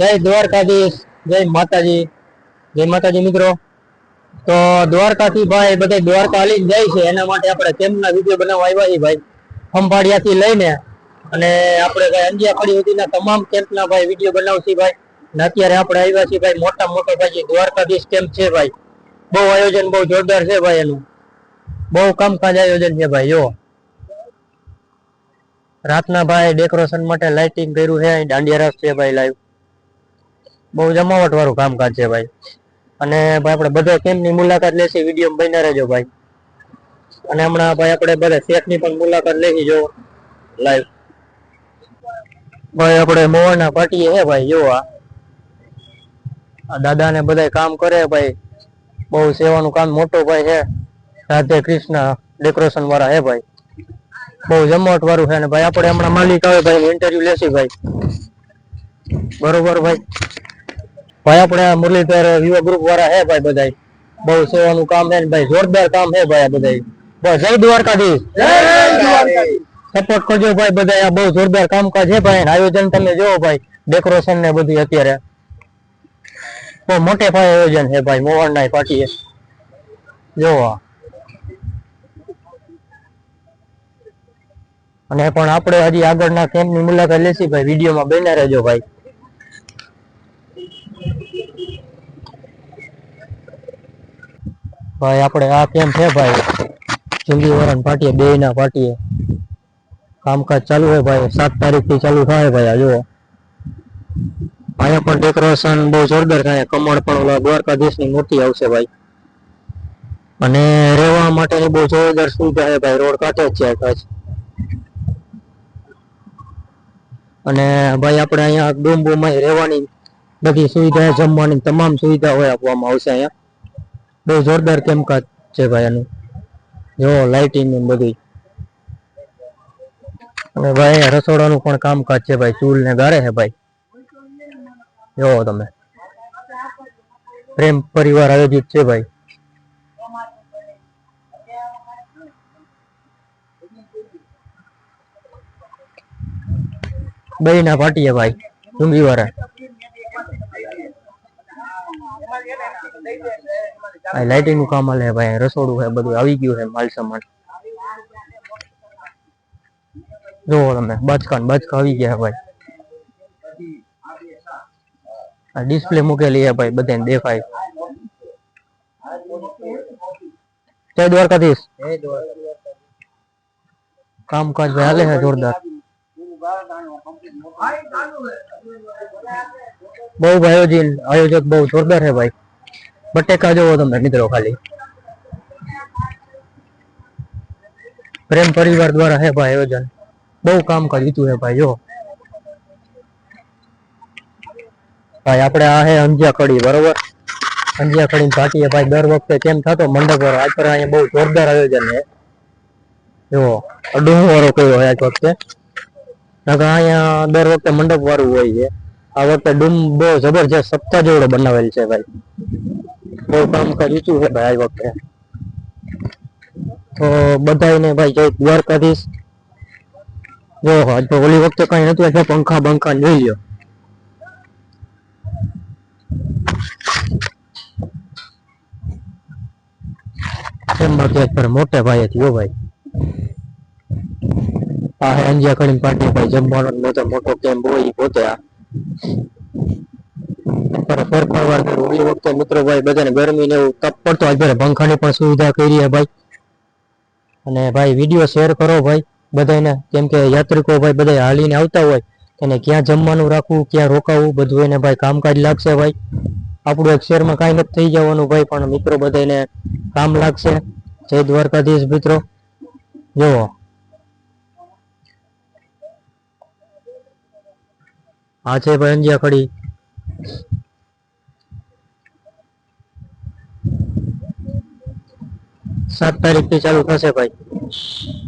જય દ્વારકાધીશ, જય માતાજી જય માતાજી મિત્રો. તો દ્વારકાથી ભાઈ બધા દ્વારકા લઈને જાય છે, એના માટે આપણે કેમ્પના વીડિયો બનાવવા આવ્યા છીએ ભાઈ, ખંભાળિયાથી લઈને. અને આપણે ભાઈ અંજિયા ખડી સુધીના તમામ કેમ્પના ભાઈ વીડિયો બનાવશી ભાઈ. અને અત્યારે આપણે આવ્યા છીએ ભાઈ મોટા મોટો ભાઈ દ્વારકાધીશ કેમ્પ છે ભાઈ. બહુ આયોજન, બહુ જોરદાર છે ભાઈ એનું. બહુ કામકાજ આયોજન છે ભાઈ, જો. રાતના ભાઈ ડેકોરેશન માટે લાઇટિંગ કર્યું છે દાંડિયા રાસ છે ભાઈ લાઈવ બહુ જમાવટ વાળું કામકાજ છે ભાઈ. અને ભાઈ આપણે બધા કેમ્પની મુલાકાત લેશી? વીડિયો બન્યા રહેજો ભાઈ. અને હમણાં ભાઈ આપણે બધા શેખની પણ મુલાકાત લેશી, જો. લાઈવ. ભાઈ આપણે મોહનના પાટીએ હે ભાઈ, જો આ. દાદા ને બધા કામ કરે ભાઈ. બહુ સેવાનું કામ મોટો ભાઈ છે રાધે કૃષ્ણ ડેકોરેશન વાળા હે ભાઈ. બહુ જમાવટ વાળું છે અને ભાઈ. આપણે હમણાં માલિક આવે ભાઈ ઇન્ટરવ્યુ લેશી ભાઈ. બરોબર ભાઈ. ભાઈ આપણે મુરલીધર યુવા ગ્રુપ વાળા હે ભાઈ બધા બહુ સેવાનું કામ છે ભાઈ જોરદાર કામ છે ભાઈ આ બધાય. બસ જય દ્વારકાધીશ. સપોર્ટ કરજો ભાઈ બધા આ બહુ જોરદાર કામકાજ છે ભાઈ. આયોજન તમે જોવો ભાઈ ડેકોરેશન ને બધું અત્યારે. બહુ મોટે ભાઈ આયોજન છે ભાઈ મોહન ના પાટીએ. જોવો. અને પણ આપણે હજી આગળના કેમ્પની મુલાકાત લેશી ભાઈ વિડીયોમાં બન્યા રહેજો ભાઈ. ભાઈ, આપણે આ કેમ છે ભાઈ? ચુંગી વરણ પાટીએ, બે ના પાટીએ. કામકાજ ચાલુ હોય ભાઈ, સાત તારીખથી ચાલુ થાય ભાઈ આ, જુઓ. અહીંયા પણ ડેકોરેશન બહુ જોરદાર થાય, કમળ પણ ઓલા દ્વારકાધીશની મૂર્તિ આવશે ભાઈ. અને રહેવા માટેની બહુ જોરદાર સુવિધા છે ભાઈ, રોડ કાંઠે જ છે કચ્છ અને ભાઈ, આપણે અહીંયા ડુંબુમાં રહેવાની બધી સુવિધા જમવાની તમામ સુવિધા હોય આપવામાં આવશે અહીંયા. બહુ જોરદાર કામકાજ છે ભાઈ આનું? જો લાઇટિંગ બધું અને ભાઈ, રસોડાનું પણ કામકાજ છે ભાઈ, ચૂલ ને ગારે છે ભાઈ. જો તમે. પ્રેમ પરિવાર આયોજિત છે ભાઈ. બે ના પાટીએ ભાઈ ડુંગી વાળા આ લાઇટિંગનું કામ હાલે ભાઈ, રસોડું છે બધું, આવી ગયું છે માલ સામાન. જોવો તમે બચકા ને બચકા આવી ગયા છે ભાઈ. આ ડિસ્પ્લે મૂકેલી છે ભાઈ, બધાને દેખાય. જય દ્વારકાધીશ. કામકાજ ભાઈ હાલે છે જોરદાર. બહુ ભાઈ આયોજન આયોજક બહુ જોરદાર છે ભાઈ. બટેકા જોવો તમે મિત્રો ખાલી પ્રેમ પરિવાર દ્વારા હે ભાઈ આયોજન બહુ કામકાજ લીધું છે ભાઈ જો ભાઈ આપણે આ હે અંજિયા કડી બરોબર અંજિયા કડી પાટીએ ભાઈ દર વખતે કેમ થતો મંડપ વાળો આ પર અહીંયા બહુ જોરદાર આયોજન છે જો અડું વાળો કયો હોય આજ વખતે નકર અહીંયા દર વખતે મંડપ વાળું હોય છે આ વખતે ડૂમ બહુ જબરજસ્ત સપ્તાહ જેવડો બનાવેલ છે ભાઈ બહુ કામ ઊંચું છે ભાઈ આ વખતે? તો બધાને ભાઈ જય દ્વારકાધીશ. જો આજ તો ઓલી વખતે કઈ નતું એટલે પંખા બંખા જોઈ લ્યો. એમ બાકી પર મોટે ભાઈ હતી ભાઈ. આ હે અંજિયા કડીને પાટી ભાઈ જમવાનો મોટો મોટો કેમ્પ હોય પોતે આ. ફેરફાર કર્યો. વખતે મિત્રો ભાઈ બધાને ગરમી ને એવું તપ પડતો ભાઈ પંખાની પણ સુવિધા કરી છે ભાઈ. અને ભાઈ વીડિયો શેર કરો ભાઈ બધાને કેમ કે યાત્રિકો ભાઈ બધા હાલીને આવતા હોય એને ક્યાં જમવાનું રાખવું, ક્યાં રોકાવું, બધું એને ભાઈ કામકાજ લાગશે ભાઈ. આપણું એક શહેરમાં કાંઈ નથી થઈ જવાનું ભાઈ, પણ મિત્રો બધાને કામ લાગશે. જય દ્વારકાધીશ મિત્રો. જુઓ. આ છે ભાઈ અંજિયા ખડી સાત તારીખથી ચાલુ થશે ભાઈ